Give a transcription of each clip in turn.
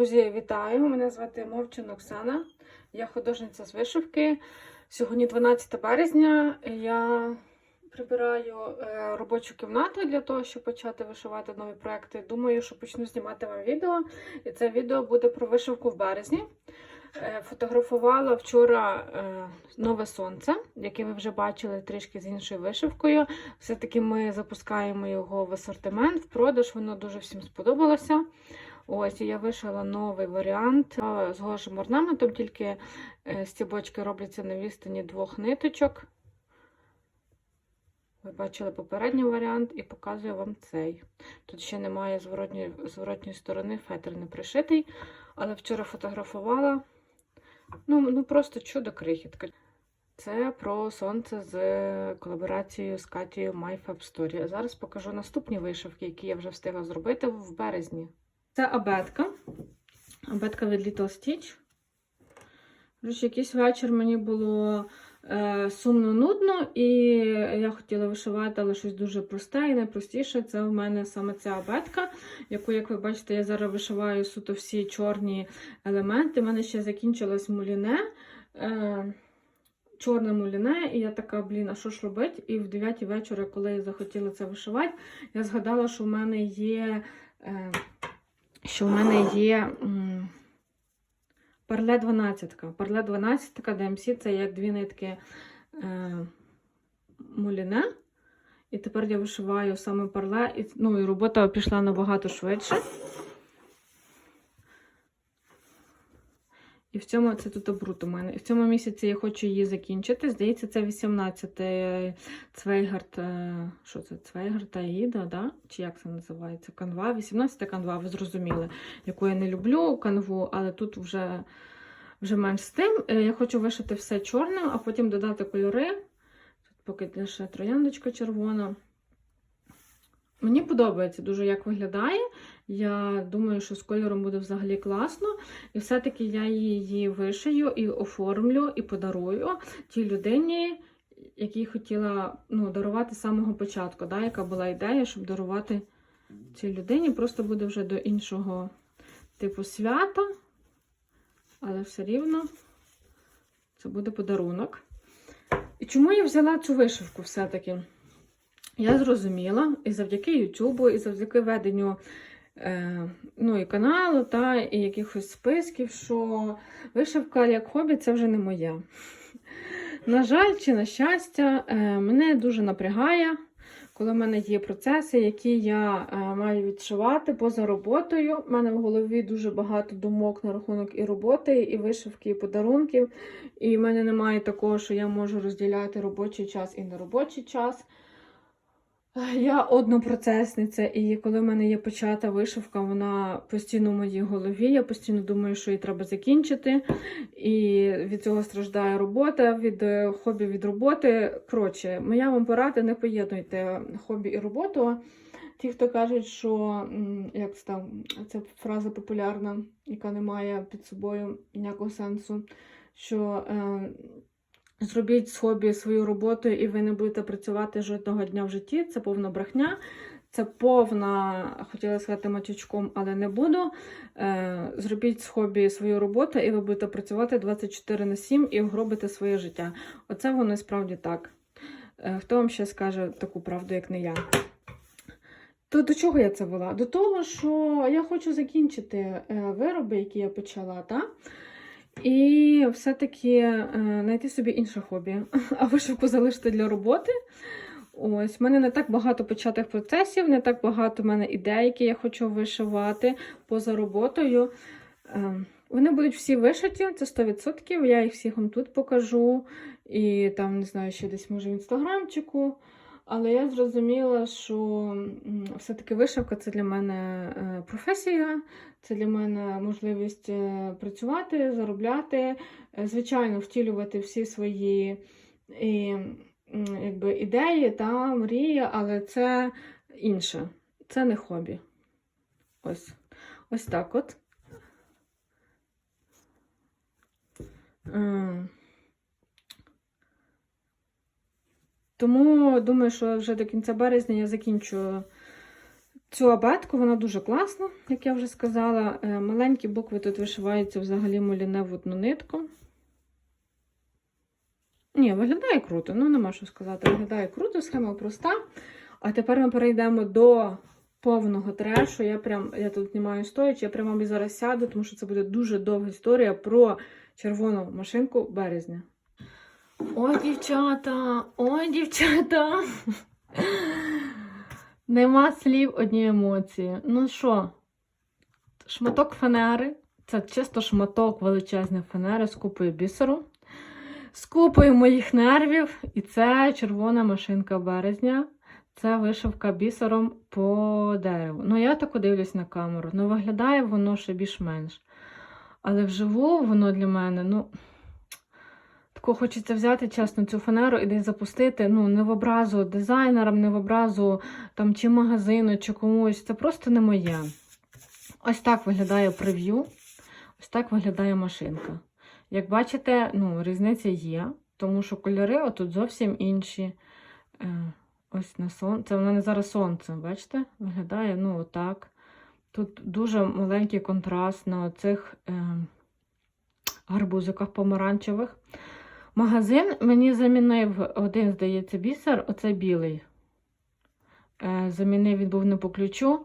Друзі, вітаю! Мене звати Мовчин Оксана. Я художниця з вишивки. Сьогодні 12 березня. Я прибираю е, робочу кімнату для того, щоб почати вишивати нові проекти. Думаю, що почну знімати вам відео. І це відео буде про вишивку в березні. Е, Фотографувала вчора е, нове сонце, яке ви вже бачили трішки з іншою вишивкою. Все-таки ми запускаємо його в асортимент, в продаж. Воно дуже всім сподобалося. Ось і я вишила новий варіант е, з гожим орнаментом, тільки е, стібочки робляться на відстані двох ниточок. Ви бачили попередній варіант і показую вам цей. Тут ще немає зворотньої, зворотньої сторони, фетр не пришитий, але вчора фотографувала. Ну, ну просто чудо крихітка. Це про сонце з колаборацією з Катією My Fab Story. Зараз покажу наступні вишивки, які я вже встигла зробити в березні. Це абетка. Абетка від Little Stitch. Якийсь вечір мені було е, сумно нудно, і я хотіла вишивати, але щось дуже просте і найпростіше. Це в мене саме ця абетка, яку, як ви бачите, я зараз вишиваю суто всі чорні елементи. У мене ще закінчилось муліне. Е, Чорне муліне, і я така, блін, а що ж робити? І в 9 вечора, коли я захотіла це вишивати, я згадала, що в мене є. Е, що в мене є парле 12. Парле 12 DMC це як дві нитки е, муліне. І тепер я вишиваю саме парле, і, ну, і робота пішла набагато швидше. І в цьому це тут обрут у мене. І в цьому місяці я хочу її закінчити. Здається, це 18-й Цвейгард. е, Що це? Цвейгард Аїда, да? Чи як це називається? Канва. 18 канва, ви зрозуміли, яку я не люблю канву, але тут вже, вже менш з тим. Е, Я хочу вишити все чорним, а потім додати кольори. Тут поки лише трояндочка червона. Мені подобається дуже, як виглядає. Я думаю, що з кольором буде взагалі класно. І все-таки я її вишию і оформлю, і подарую тій людині, якій хотіла ну, дарувати з самого початку, да, яка була ідея, щоб дарувати цій людині. Просто буде вже до іншого типу свята, але все рівно це буде подарунок. І чому я взяла цю вишивку все-таки? Я зрозуміла і завдяки Ютубу, і завдяки веденню ну, і каналу, та, і якихось списків, що вишивка як хобі це вже не моє. На жаль, чи на щастя, е, мене дуже напрягає, коли в мене є процеси, які я е, маю відшивати поза роботою. У мене в голові дуже багато думок на рахунок і роботи, і вишивки, і подарунків. І в мене немає такого, що я можу розділяти робочий час і неробочий час. Я однопроцесниця, і коли в мене є почата вишивка, вона постійно в моїй голові. Я постійно думаю, що її треба закінчити. І від цього страждає робота, від е, хобі від роботи. Коротше, моя вам порада, не поєднуйте хобі і роботу. Ті, хто кажуть, що як це там, ця фраза популярна, яка не має під собою ніякого сенсу, що е, Зробіть з хобі свою роботу, і ви не будете працювати жодного дня в житті. Це повна брехня. Це повна, хотіла сказати матючком, але не буду. Е, Зробіть з хобі свою роботу, і ви будете працювати 24 на 7 і гробите своє життя. Оце воно справді так. Е, Хто вам ще скаже таку правду, як не я? То до чого я це вела? До того, що я хочу закінчити е, вироби, які я почала. Та? І все-таки е, знайти собі інше хобі, а вишивку залишити для роботи. Ось, в мене не так багато початих процесів, не так багато в мене ідей, які я хочу вишивати поза роботою. Е, Вони будуть всі вишиті, це 100%. Я їх всіх вам тут покажу. І там, не знаю, ще десь може в інстаграмчику. Але я зрозуміла, що все-таки вишивка це для мене е, професія, це для мене можливість е, працювати, заробляти, е, звичайно, втілювати всі свої і, якби, ідеї та мрії, але це інше, це не хобі. Ось, Ось так от. М. Тому думаю, що вже до кінця березня я закінчу цю абетку, вона дуже класна, як я вже сказала. Е, Маленькі букви тут вишиваються взагалі моліне в одну нитку. Ні, виглядає круто, ну нема що сказати. Виглядає круто, схема проста. А тепер ми перейдемо до повного трешу. Я прям я тут знімаю стоячи, я прямо зараз сяду, тому що це буде дуже довга історія про червону машинку березня. Ой, дівчата! Ой, дівчата! Нема слів одні емоції. Ну що, шматок фанери. Це чисто шматок величезної фанери з купою бісеру, з купою моїх нервів. І це червона машинка березня. Це вишивка бісером по дереву. Ну, я так дивлюсь на камеру. Ну, виглядає воно ще більш-менш. Але вживу воно для мене, ну. Тако хочеться взяти, чесно, цю фанеру і десь запустити. Ну, не в образу дизайнерам, не в образу там, чи магазину, чи комусь. Це просто не моє. Ось так виглядає прев'ю. Ось так виглядає машинка. Як бачите, ну, різниця є, тому що кольори отут зовсім інші. Е, ось на сонце. Це в мене зараз сонце, бачите? Виглядає, ну, отак. Тут дуже маленький контраст на оцих е, гарбузиках помаранчевих. Магазин мені замінив один, здається, бісер, оцей білий. Е, замінив, він був не по ключу.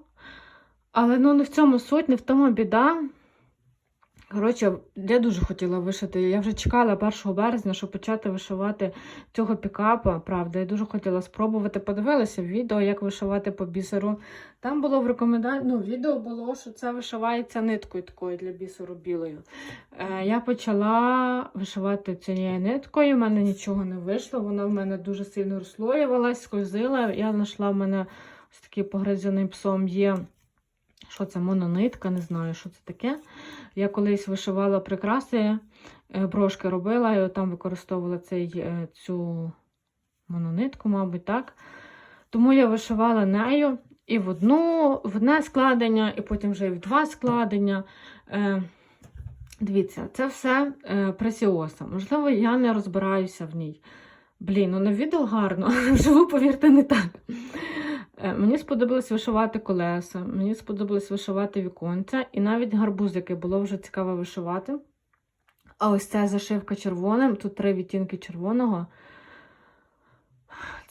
Але ну, не в цьому суть, не в тому біда. Коротше, я дуже хотіла вишити. Я вже чекала 1 березня, щоб почати вишивати цього пікапа. Правда, я дуже хотіла спробувати. Подивилася відео, як вишивати по бісеру. Там було в рекомендації, ну, відео було, що це вишивається ниткою такою для бісеру білою. Е, я почала вишивати цією ниткою, в мене нічого не вийшло. Вона в мене дуже сильно розслоювалась, скользила. Я знайшла в мене ось такий погризений псом є. Що це мононитка, не знаю, що це таке. Я колись вишивала прикраси, е, брошки робила, і там використовувала цей, е, цю мононитку, мабуть, так. Тому я вишивала нею і в одну, в одне складення, і потім вже і в два складення. Е, Дивіться, це все пресіоса. Можливо, я не розбираюся в ній. Блін, ну на відео гарно, але вживу, повірте, не так. Е, Мені сподобалось вишивати колеса, мені сподобалось вишивати віконця, і навіть гарбузики було вже цікаво вишивати. А ось ця зашивка червоним, тут три відтінки червоного.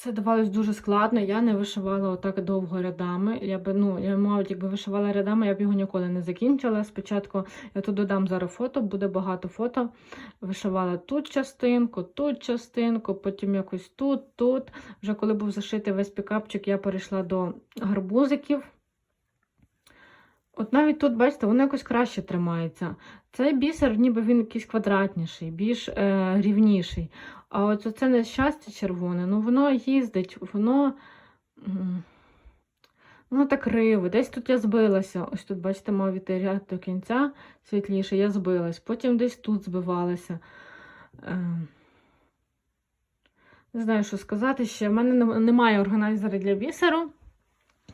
Це давалось дуже складно. Я не вишивала отак довго рядами. Я би, ну, я, мабуть, якби вишивала рядами, я б його ніколи не закінчила. Спочатку я тут додам зараз фото, буде багато фото. Вишивала тут частинку, тут частинку, потім якось тут, тут. Вже коли був зашитий весь пікапчик, я перейшла до гарбузиків. От навіть тут, бачите, воно якось краще тримається. Цей бісер, ніби він якийсь квадратніший, більш е, рівніший. А от оце нещастя червоне, ну воно їздить, воно. Воно так криво. Десь тут я збилася. Ось тут, бачите, мав віти ряд до кінця світліше, я збилась. Потім десь тут збивалася. Е, Не знаю, що сказати ще. В мене немає органайзера для бісеру.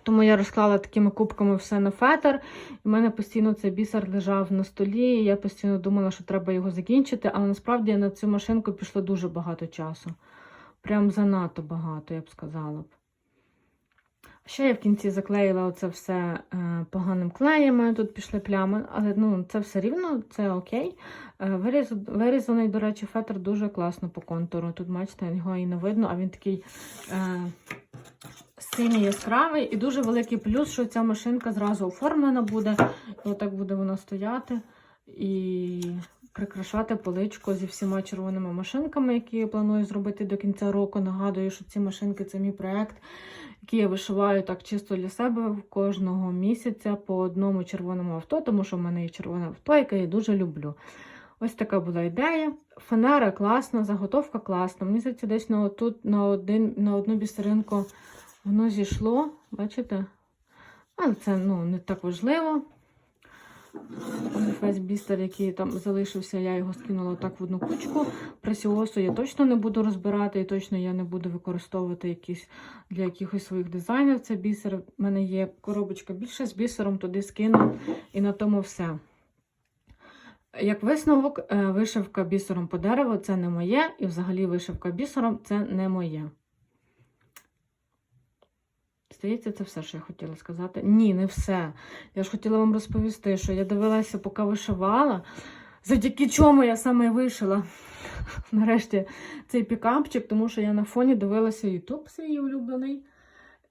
Тому я розклала такими кубками все на фетр. В мене постійно цей бісер лежав на столі. і Я постійно думала, що треба його закінчити, але насправді на цю машинку пішло дуже багато часу. Прям занадто багато, я б сказала. Ще я в кінці заклеїла оце все е, поганим клеєм, тут пішли плями, але ну, це все рівно, це окей. Е, виріз, вирізаний, до речі, фетр дуже класно по контуру. Тут, бачите, його і не видно, а він такий. Е, синій яскравий і дуже великий плюс, що ця машинка зразу оформлена буде. І отак буде вона стояти і прикрашати поличку зі всіма червоними машинками, які я планую зробити до кінця року. Нагадую, що ці машинки це мій проект, який я вишиваю так чисто для себе кожного місяця по одному червоному авто, тому що в мене є червоне авто, яке я дуже люблю. Ось така була ідея. Фанера класна, заготовка класна. Мені здається, десь на, отут, на, один, на одну бісеринку Воно зійшло, бачите? Але це ну, не так важливо. Весь бістер, який там залишився, я його скинула так в одну кучку. Пресіосу я точно не буду розбирати, і точно я не буду використовувати якісь для якихось своїх дизайнів. Це бісер. У мене є коробочка більше з бісером, туди скину і на тому все. Як висновок, е, вишивка бісером по дереву це не моє, і взагалі вишивка бісером це не моє. Здається, це все, що я хотіла сказати. Ні, не все. Я ж хотіла вам розповісти, що я дивилася, поки вишивала, завдяки чому я саме вишила нарешті цей пікапчик, тому що я на фоні дивилася Ютуб свій улюблений.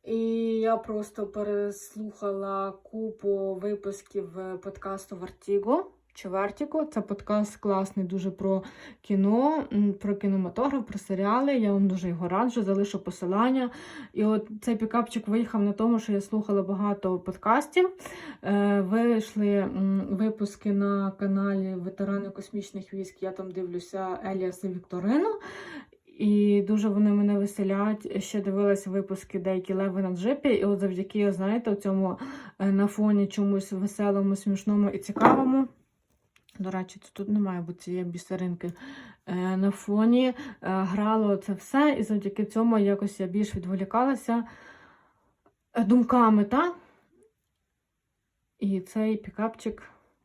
І я просто переслухала купу випусків е, подкасту Vertigo Vertigo. Це подкаст класний дуже про кіно, про кінематограф, про серіали. Я вам дуже його раджу, залишу посилання. І от цей пікапчик виїхав на тому, що я слухала багато подкастів. Е, Вийшли випуски на каналі Ветерани космічних військ. Я там дивлюся Еліас і Вікторину. І дуже вони мене веселять. Ще дивилася випуски деякі леви на джипі. І от завдяки, знаєте, цьому е, на фоні чомусь веселому, смішному і цікавому. До речі, тут немає, бо цієї бісеринки е, на фоні. е, Грало це все, і завдяки цьому якось я більш відволікалася е, думками, та? І цей пікапчик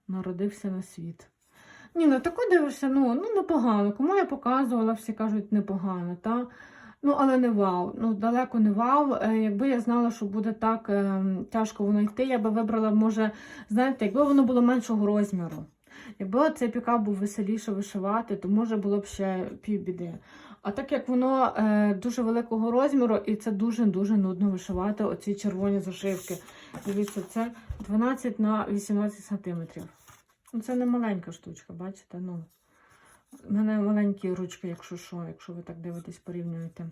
народився на світ. Ні, ну тако дивишся, ну, ну непогано. Кому я показувала, всі кажуть непогано, та? Ну, але не вау. Ну, далеко не вау. Якби я знала, що буде так е, тяжко воно йти, я би вибрала, може, знаєте, якби воно було меншого розміру. Якби цей пікап був веселіше вишивати, то може було б ще півбіди. А так як воно е, дуже великого розміру, і це дуже-дуже нудно вишивати оці червоні зашивки. Дивіться, це 12 на 18 сантиметрів. Ну, Це не маленька штучка, бачите? Ну, У мене маленькі ручки, якщо що, якщо ви так дивитесь, порівнюєте.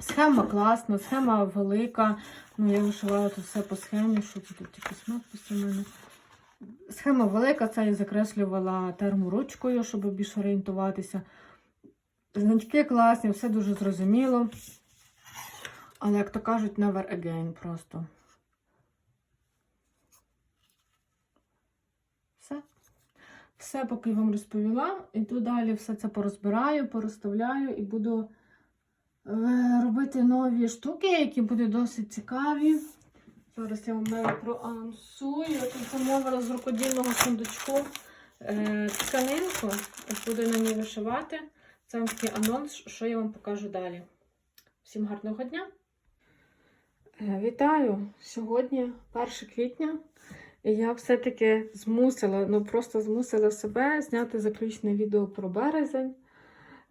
Схема класна, схема велика. Ну, я вишивала тут все по схемі, що тут якісь надписи у мене. Схема велика, це я закреслювала терморучкою, щоб більш орієнтуватися. Значки класні, все дуже зрозуміло. Але, як то кажуть, never again просто. Все. Все, поки вам розповіла. Іду далі все це порозбираю, порозставляю і буду е, робити нові штуки, які будуть досить цікаві. Зараз я вам навіть проанонсую. Я тут замовила з рукодільного сундучку е, тканинку. Буду на ній вишивати. Це вам такий анонс, що я вам покажу далі. Всім гарного дня! Е, Вітаю! Сьогодні 1 квітня. І я все-таки змусила, ну просто змусила себе зняти заключне відео про березень.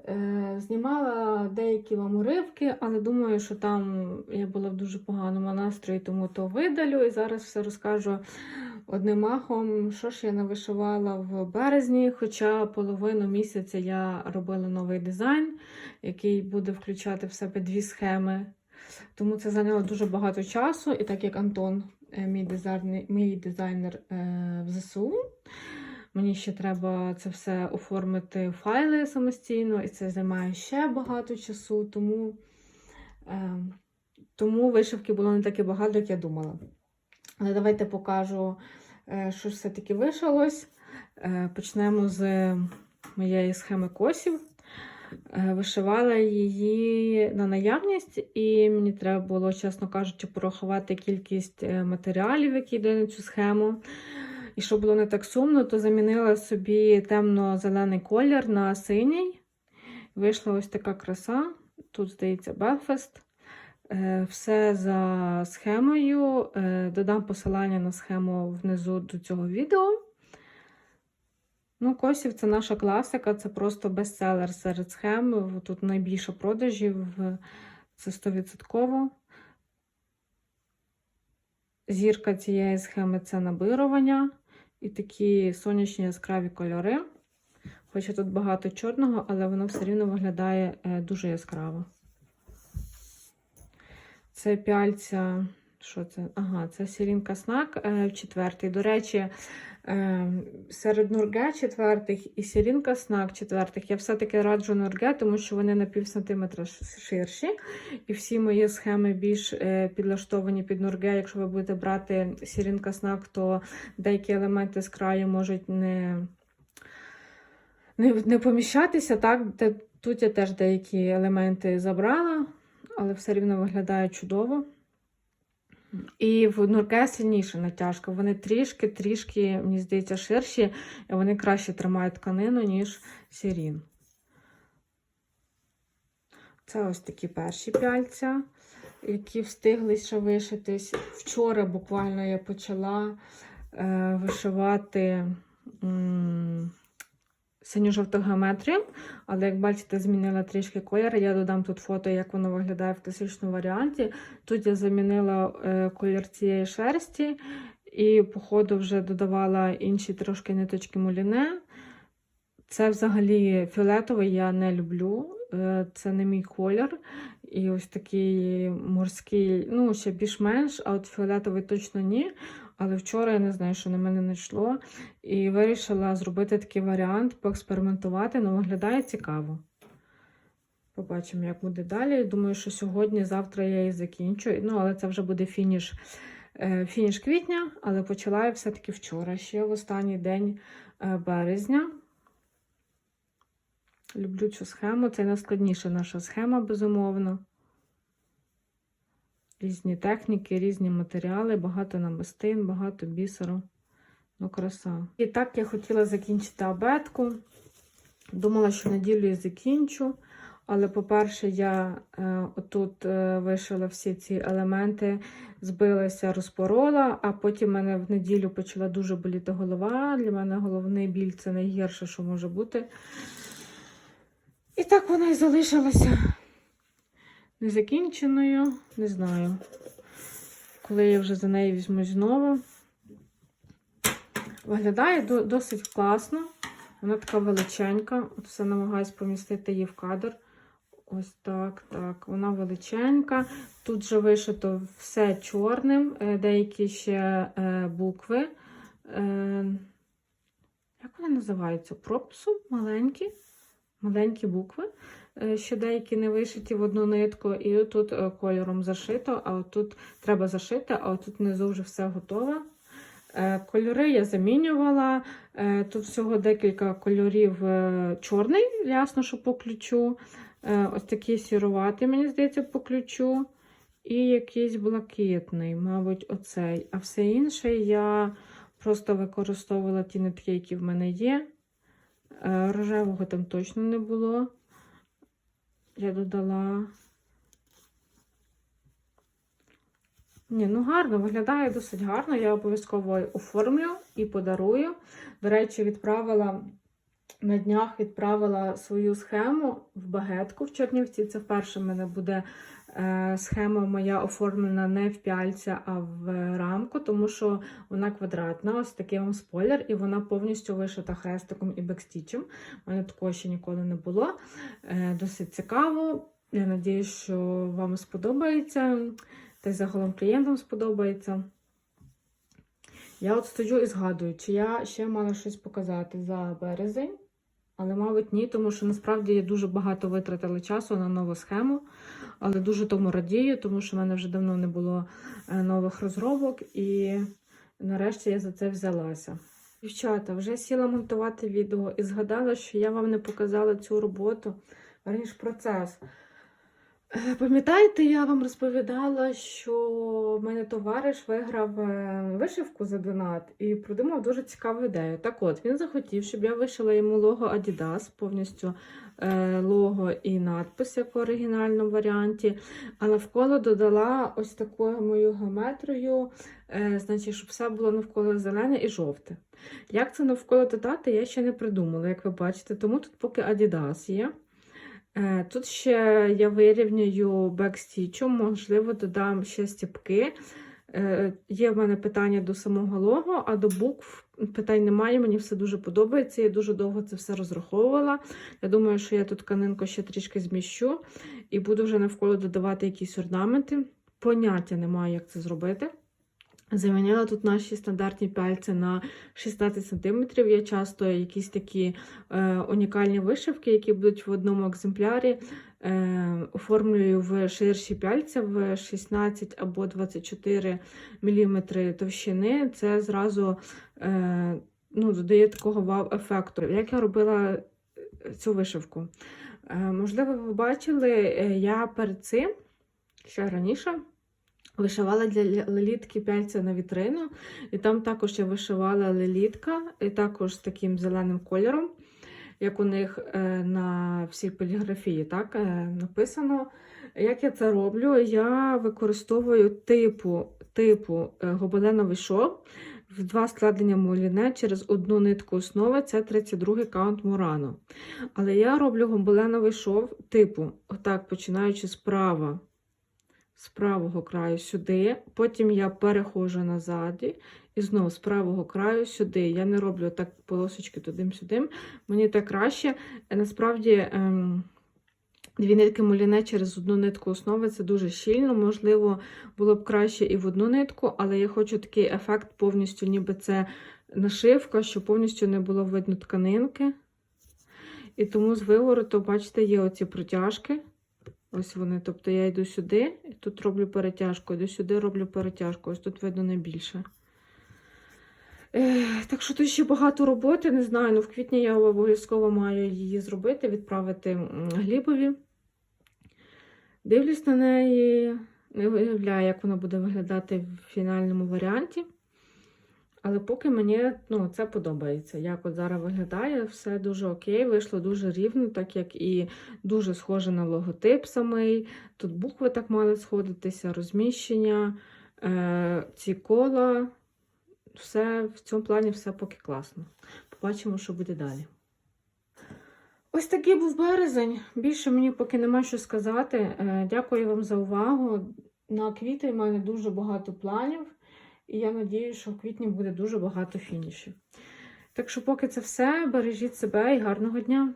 Е, знімала деякі вам уривки, але думаю, що там я була в дуже поганому настрої, тому то видалю. І зараз все розкажу одним махом, що ж я навишивала в березні. Хоча половину місяця я робила новий дизайн, який буде включати в себе дві схеми. Тому це зайняло дуже багато часу. І так як Антон, е, мій дизайнер, мій дизайнер е, в ЗСУ. Мені ще треба це все оформити файли самостійно, і це займає ще багато часу, тому, е, тому вишивки було не таке багато, як я думала. Але давайте покажу, е, що все-таки вишилось. Е, почнемо з моєї схеми косів. Е, Вишивала її на наявність, і мені треба було, чесно кажучи, порахувати кількість е, матеріалів, які йде на цю схему. І щоб було не так сумно, то замінила собі темно-зелений колір на синій. Вийшла ось така краса. Тут, здається. Е, Все за схемою. Е, Додам посилання на схему внизу до цього відео. Ну, Косів це наша класика, це просто бестселер серед схем. Тут найбільше продажів, це 100%. Зірка цієї схеми це набирування і такі сонячні яскраві кольори. Хоча тут багато чорного, але воно все рівно виглядає е, дуже яскраво. Це пяльця, що це? Ага, це сірінка снак е, четвертий. До речі, е, серед нурге четвертих і сірінка снак четвертих. Я все-таки раджу нурге, тому що вони на пів сантиметра ширші. І всі мої схеми більш е, підлаштовані під нурге. Якщо ви будете брати сірінка снак, то деякі елементи з краю можуть не, не, не поміщатися. Так? Тут я теж деякі елементи забрала, але все рівно виглядає чудово. І в нурке сильніша натяжка. Вони трішки-трішки, мені здається, ширші, і вони краще тримають тканину, ніж сірін. Це ось такі перші пяльця. які встигли ще вишитись. Вчора буквально я почала е, вишивати м, синьо-жовту геометрію, але як бачите, змінила трішки колір. Я додам тут фото, як воно виглядає в класичному варіанті. Тут я замінила е, колір цієї шерсті і, по ходу, вже додавала інші трошки ниточки муліне. Це взагалі фіолетовий я не люблю, е, це не мій колір. І ось такий морський, ну, ще більш-менш, а от фіолетовий точно ні. Але вчора я не знаю, що на мене не йшло. І вирішила зробити такий варіант, поекспериментувати, ну виглядає цікаво. Побачимо, як буде далі. Думаю, що сьогодні, завтра я її закінчу. Ну, але це вже буде фініш, е, фініш квітня, але почала я все-таки вчора, ще в останній день е, березня. Люблю цю схему. Це найскладніша наша схема, безумовно. Різні техніки, різні матеріали, багато намистин, багато бісеру. Ну, краса. І так я хотіла закінчити абетку. Думала, що неділю я закінчу. Але, по-перше, я е, отут е, вишила всі ці елементи, збилася, розпорола, а потім мене в неділю почала дуже боліти голова. Для мене головний біль це найгірше, що може бути. І так вона і залишилася незакінченою. Не знаю, коли я вже за неї візьмусь знову. Виглядає досить класно. Вона така величенька. От все намагаюсь помістити її в кадр. Ось так, так. Вона величенька. Тут же вишито все чорним, е, деякі ще е, букви. Е, Як вони називаються? Пропсу маленькі. Маленькі букви. Е, Ще деякі не вишиті в одну нитку, і тут е, кольором зашито, а тут треба зашити, а тут внизу вже все готове. Е, Кольори я замінювала. Тут всього декілька кольорів чорний, ясно, що по ключу. Ось такий сіруватий, мені здається, по ключу. І якийсь блакитний, мабуть, оцей. А все інше я просто використовувала ті нитки, які в мене є. Рожевого там точно не було. Я додала. Ні, ну гарно, виглядає досить гарно. Я обов'язково оформлю і подарую. До речі, відправила на днях відправила свою схему в багетку в Чернівці. Це вперше в мене буде схема моя оформлена не в пяльця, а в рамку, тому що вона квадратна. Ось такий вам спойлер, і вона повністю вишита хрестиком і бекстічем. У мене такого ще ніколи не було. Е, досить цікаво. Я надіюсь, що вам сподобається. Та й загалом клієнтам сподобається. Я от стою і згадую, чи я ще мала щось показати за березень, але, мабуть, ні, тому що насправді я дуже багато витратила часу на нову схему, але дуже тому радію, тому що в мене вже давно не було е, нових розробок, і нарешті я за це взялася. Дівчата, вже сіла монтувати відео і згадала, що я вам не показала цю роботу, верніше процес. Е, Пам'ятаєте, я вам розповідала, що в мене товариш виграв е, вишивку за донат і придумав дуже цікаву ідею. Так от, він захотів, щоб я вишила йому лого Adidas, повністю е, лого і надпис, як в оригінальному варіанті. А навколо додала ось таку мою геометрію, значить, щоб все було навколо зелене і жовте. Як це навколо додати, я ще не придумала, як ви бачите, тому тут поки Adidas є. Е, Тут ще я вирівнюю бекстічем, можливо, додам ще стіпки. Е, Є в мене питання до самого лого, а до букв питань немає. Мені все дуже подобається. Я дуже довго це все розраховувала. Я думаю, що я тут тканинку ще трішки зміщу і буду вже навколо додавати якісь орнаменти. Поняття немає, як це зробити. Замінила тут наші стандартні пальці на 16 см. Я часто якісь такі е, унікальні вишивки, які будуть в одному екземплярі, е, оформлюю в ширші пяльця в 16 або 24 мм товщини. Це зразу е, ну, додає такого вау-ефекту. Як я робила цю вишивку? Е, можливо, ви бачили, е, я перед цим ще раніше. Вишивала для лелітки пяльця на вітрину, і там також я вишивала лелітка, і також з таким зеленим кольором. як у них е, на всій поліграфії, так е, написано. Як я це роблю? Я використовую типу, типу е, гобеленовий шов в два складення муліне через одну нитку основи, це 32-й каунт Мурано. Але я роблю гобеленовий шов типу, отак, починаючи справа, з правого краю сюди, потім я переходжу назад і знову з правого краю сюди. Я не роблю так полосочки туди-сюди. Мені так краще. Насправді. Ем... Дві нитки муліне через одну нитку основи це дуже щільно. Можливо, було б краще і в одну нитку, але я хочу такий ефект повністю, ніби це нашивка, щоб повністю не було видно тканинки. І тому з вивороту, бачите, є оці протяжки. Ось вони. Тобто я йду сюди, і тут роблю перетяжку, йду сюди, роблю перетяжку. Ось тут видно найбільше. Е, так що тут ще багато роботи, не знаю. Ну, в квітні я обов'язково маю її зробити, відправити Глібові. Дивлюсь на неї, не уявляю, як вона буде виглядати в фінальному варіанті. Але поки мені ну, це подобається. Як от зараз виглядає, все дуже окей, вийшло дуже рівно, так як і дуже схоже на логотип самий. Тут букви так мали сходитися, розміщення, е, ці кола. Все в цьому плані все поки класно. Побачимо, що буде далі. Ось такий був березень. Більше мені поки нема що сказати. Е, Дякую вам за увагу. На квітень в мене дуже багато планів, і я надіюся, що в квітні буде дуже багато фінішів. Так що, поки це все, бережіть себе і гарного дня!